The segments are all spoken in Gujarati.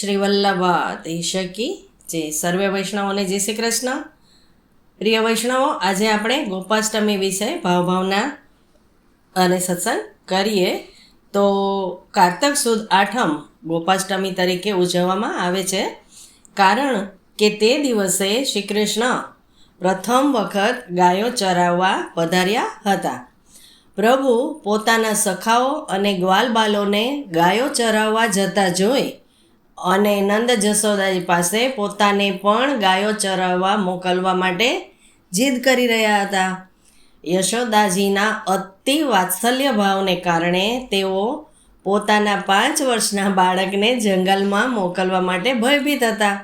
શ્રી વલ્લભા દેશકી જે સર્વે વૈષ્ણવોને જય શ્રી કૃષ્ણ. પ્રિય વૈષ્ણવો, આજે આપણે ગોપાષ્ટમી વિશે ભાવભાવના અને સત્સંગ કરીએ. તો કારતક સુદ આઠમ ગોપાષ્ટમી તરીકે ઉજવવામાં આવે છે. કારણ કે તે દિવસે શ્રી કૃષ્ણ પ્રથમ વખત ગાયો ચરાવવા પધાર્યા હતા. પ્રભુ પોતાના સખાઓ અને ગ્વાલબાલોને ગાયો ચરાવવા જતા જોઈ અને નંદ જશોદાજી પાસે પોતાને પણ ગાયો ચરાવવા મોકલવા માટે જીદ કરી રહ્યા હતા. યશોદાજીના અતિ વાત્સલ્ય ભાવને કારણે તેઓ પોતાના પાંચ વર્ષના બાળકને જંગલમાં મોકલવા માટે ભયભીત હતા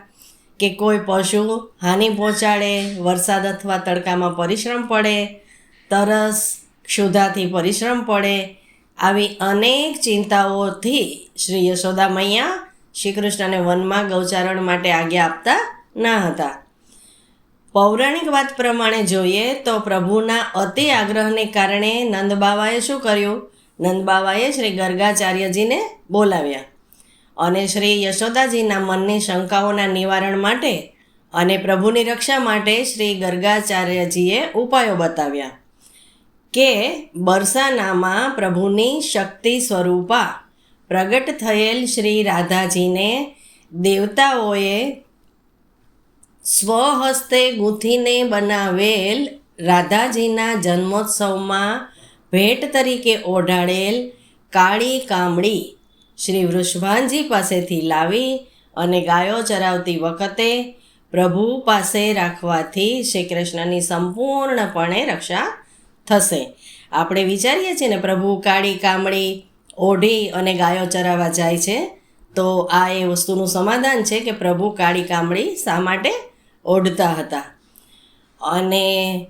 કે કોઈ પશુ હાનિ પહોંચાડે, વરસાદ અથવા તડકામાં પરિશ્રમ પડે, તરસ ક્ષુધાથી પરિશ્રમ પડે, આવી અનેક ચિંતાઓથી શ્રી યશોદા મૈયા શ્રી કૃષ્ણને વનમાં ગૌચારણ માટે આજ્ઞા આપતા ન હતા. પૌરાણિક વાત પ્રમાણે જોઈએ તો પ્રભુના અતિ આગ્રહને કારણે નંદબાવાએ શું કર્યું? નંદબાવાએ શ્રી ગર્ગાચાર્યજીને બોલાવ્યા અને શ્રી યશોદાજીના મનની શંકાઓના નિવારણ માટે અને પ્રભુની રક્ષા માટે શ્રી ગર્ગાચાર્યજીએ ઉપાયો બતાવ્યા કે બરસાનામાં પ્રભુની શક્તિ સ્વરૂપા પ્રગટ થયેલ શ્રી રાધાજીને દેવતાઓએ સ્વહસ્તે ગૂંથીને બનાવેલ રાધાજીના જન્મોત્સવમાં ભેટ તરીકે ઓઢાડેલ કાળી કામળી શ્રી વૃષભાનજી પાસેથી લાવી અને ગાયો ચરાવતી વખતે પ્રભુ પાસે રાખવાથી શ્રી કૃષ્ણની સંપૂર્ણપણે રક્ષા થશે. આપણે વિચારીએ છીએ ને પ્રભુ કાળી કામળી ઓઢી અને ગાયો ચરાવવા જાય છે. તો આ એ વસ્તુનું સમાધાન છે કે પ્રભુ કાળી કામળી શા માટે ઓઢતા હતા. અને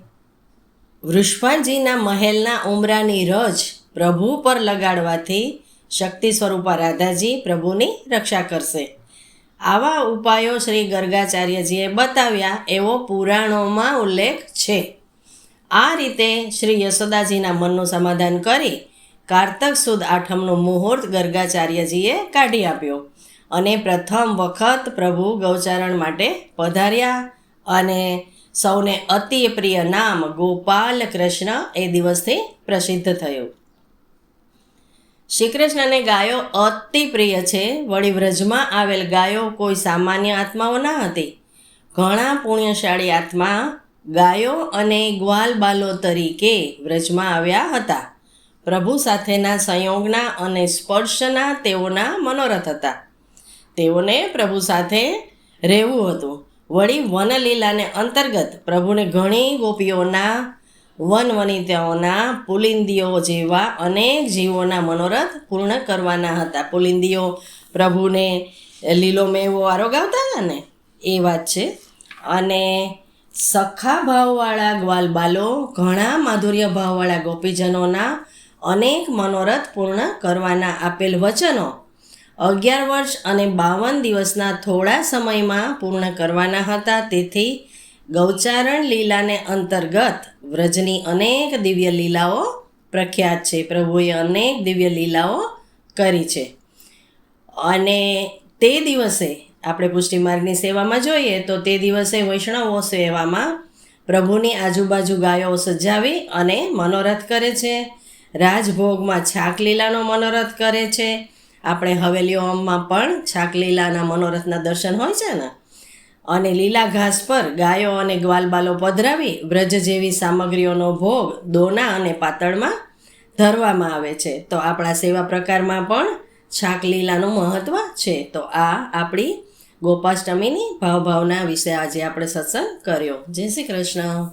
વૃષ્ણજીના મહેલના ઉમરાની રજ પ્રભુ પર લગાડવાથી શક્તિ સ્વરૂપા રાધાજી પ્રભુની રક્ષા કરશે. આવા ઉપાયો શ્રી ગર્ગાચાર્યજીએ બતાવ્યા એવો પુરાણોમાં ઉલ્લેખ છે. આ રીતે શ્રી યશોદાજીના મનનું સમાધાન કરી કારતક સુદ આઠમનો મુહૂર્ત ગર્ગાચાર્યજીએ કાઢી આપ્યો અને પ્રથમ વખત પ્રભુ ગૌચારણ માટે પધાર્યા અને સૌને અતિ પ્રિય નામ ગોપાલ કૃષ્ણ એ દિવસથી પ્રસિદ્ધ થયું. શ્રી કૃષ્ણને ગાયો અતિ પ્રિય છે. વળી વ્રજમાં આવેલ ગાયો કોઈ સામાન્ય આત્માઓ ના હતી. ઘણા પુણ્યશાળી આત્મા ગાયો અને ગ્વાલ બાલો તરીકે વ્રજમાં આવ્યા હતા. પ્રભુ સાથેના સંયોગના અને સ્પર્શના તેઓના મનોરથ હતા. તેઓને પ્રભુ સાથે રહેવું હતું. વળી વનલીલાને અંતર્ગત પ્રભુને ઘણી ગોપીઓના, વનવનિતાઓના, પુલિંદીઓ જેવા અનેક જીવોના મનોરથ પૂર્ણ કરવાના હતા. પુલિંદીઓ પ્રભુને લીલો મેવો આરોગાવતા હતા ને? એ વાત છે. અને સખા ભાવવાળા ગ્વાલબાલો, ઘણા માધુર્ય ભાવવાળા ગોપીજનોના અનેક મનોરથ પૂર્ણ કરવાના આપેલ વચનો અગિયાર વર્ષ અને બાવન દિવસના થોડા સમયમાં પૂર્ણ કરવાના હતા. તેથી ગૌચારણ લીલાને અંતર્ગત વ્રજની અનેક દિવ્ય લીલાઓ પ્રખ્યાત છે. પ્રભુએ અનેક દિવ્ય લીલાઓ કરી છે. અને તે દિવસે આપણે પુષ્ટિ માર્ગની સેવામાં જોઈએ તો તે દિવસે વૈષ્ણવો સેવામાં પ્રભુની આજુબાજુ ગાયો સજાવી અને મનોરથ કરે છે. રાજભોગમાં છાક લીલાનો મનોરથ કરે છે. આપણે હવેલીઓમાં પણ છાક લીલાના મનોરથના દર્શન હોય છે ને? અને લીલા ઘાસ પર ગાયો અને ગ્વાલબાલો પધરાવી વ્રજ જેવી સામગ્રીઓનો ભોગ દોના અને પાતળમાં ધરવામાં આવે છે. તો આપણા સેવા પ્રકારમાં પણ છાક લીલાનું મહત્ત્વ છે. તો આ આપણી ગોપાષ્ટમીની ભાવભાવના વિશે આજે આપણે સત્સંગ કર્યો. જય શ્રી કૃષ્ણ.